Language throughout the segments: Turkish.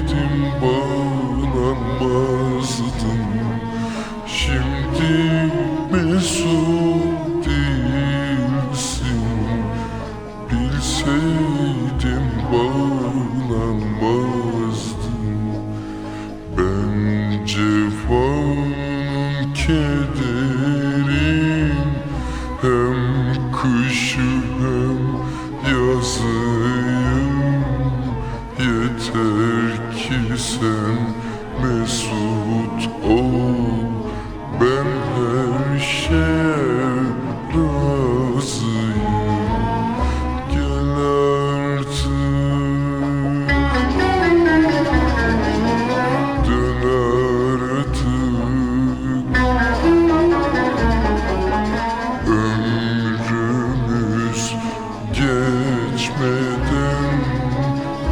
Yiğidim bağlanmazdım. Şimdi mesut değilsin. Bilseydim bağlanmazdım. Ben cefanın kederim Hem kışı hem yazıyım. Yeter kimsin mesut? Ol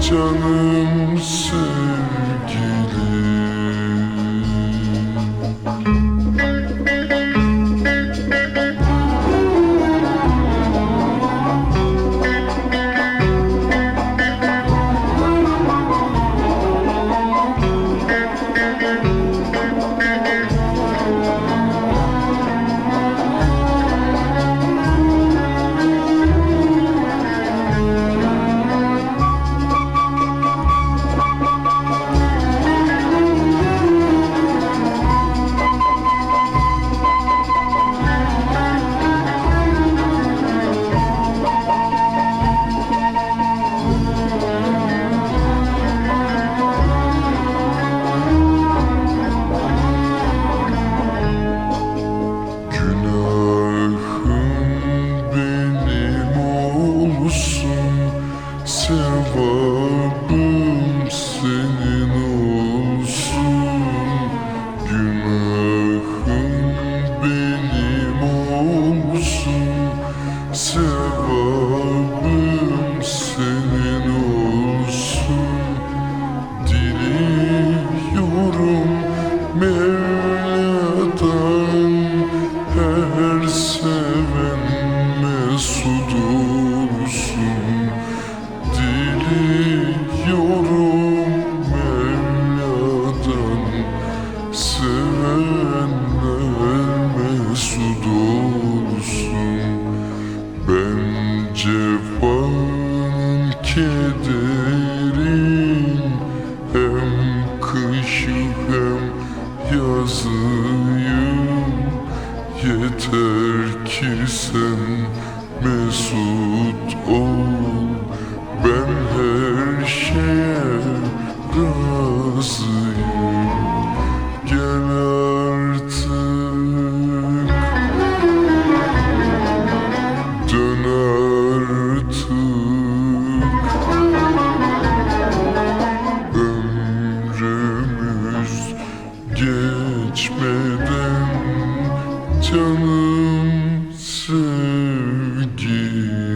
canım sevgilim. silver razıyım Yeter ki sen mesut Judy.